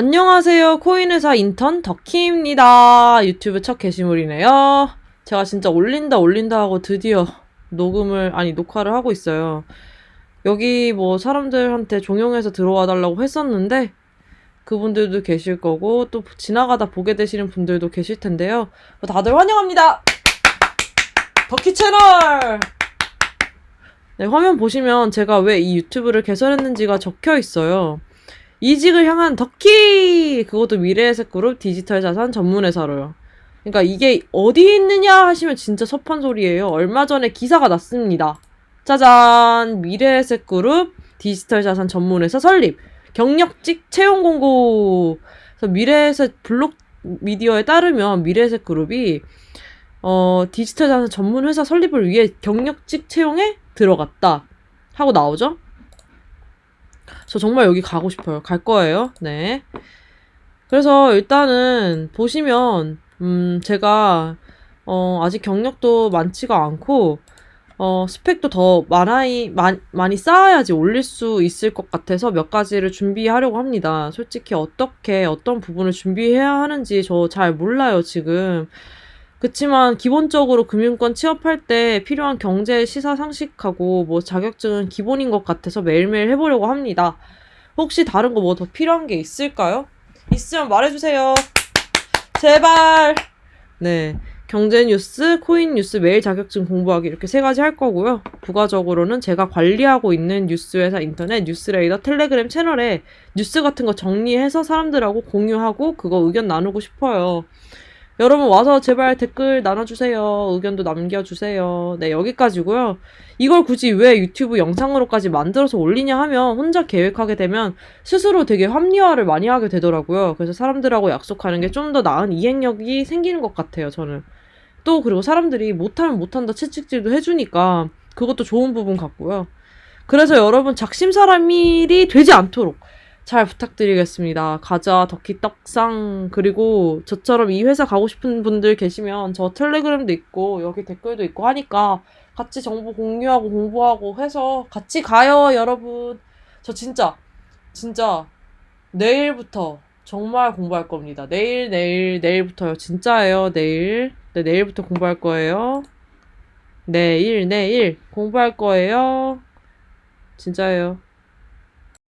안녕하세요. 코인회사 인턴 덕희입니다. 유튜브 첫 게시물이네요. 제가 진짜 올린다 올린다 하고 드디어 녹음을, 아니, 녹화를 하고 있어요. 여기 뭐 사람들한테 종용해서 들어와 달라고 했었는데, 그분들도 계실 거고, 또 지나가다 보게 되시는 분들도 계실 텐데요. 다들 환영합니다! 덕희 채널! 네, 화면 보시면 제가 왜 이 유튜브를 개설했는지가 적혀 있어요. 이직을 향한 덕희! 그것도 미래에셋 그룹 디지털 자산 전문 회사로요. 그러니까 이게 어디 있느냐 하시면 진짜 섭한 소리예요. 얼마 전에 기사가 났습니다. 짜잔! 미래에셋 그룹 디지털 자산 전문 회사 설립. 경력직 채용 공고. 그래서 미래에셋 블록 미디어에 따르면 미래에셋 그룹이 어, 디지털 자산 전문 회사 설립을 위해 경력직 채용에 들어갔다. 하고 나오죠? 저 정말 여기 가고 싶어요. 갈 거예요. 네. 그래서 일단은 보시면 음 제가 어 아직 경력도 많지가 않고 어 스펙도 더 많이 많, 많이 쌓아야지 올릴 수 있을 것 같아서 몇 가지를 준비하려고 합니다. 솔직히 어떻게 어떤 부분을 준비해야 하는지 저 잘 몰라요, 지금. 그치만 기본적으로 금융권 취업할 때 필요한 경제 시사 상식하고 뭐 자격증은 기본인 것 같아서 매일매일 해보려고 합니다. 혹시 다른 거 뭐 더 필요한 게 있을까요? 있으면 말해주세요. 제발. 네. 경제 뉴스, 코인 뉴스, 매일 자격증 공부하기 이렇게 세 가지 할 거고요. 부가적으로는 제가 관리하고 있는 뉴스 회사 인터넷 뉴스레이더 텔레그램 채널에 뉴스 같은 거 정리해서 사람들하고 공유하고 그거 의견 나누고 싶어요. 여러분 와서 제발 댓글 나눠주세요. 의견도 남겨주세요. 네, 여기까지고요. 이걸 굳이 왜 유튜브 영상으로까지 만들어서 올리냐 하면 혼자 계획하게 되면 스스로 되게 합리화를 많이 하게 되더라고요. 그래서 사람들하고 약속하는 게 좀 더 나은 이행력이 생기는 것 같아요, 저는. 또 그리고 사람들이 못하면 못한다 채찍질도 해주니까 그것도 좋은 부분 같고요. 그래서 여러분 작심사람일이 되지 않도록 잘 부탁드리겠습니다. 가자, 덕희 떡상. 그리고 저처럼 이 회사 가고 싶은 분들 계시면 저 텔레그램도 있고 여기 댓글도 있고 하니까 같이 정보 공유하고 공부하고 해서 같이 가요, 여러분. 저 진짜, 진짜 내일부터 정말 공부할 겁니다. 내일, 내일, 내일부터요. 진짜예요, 내일. 네, 내일부터 공부할 거예요. 내일, 내일 공부할 거예요. 진짜예요.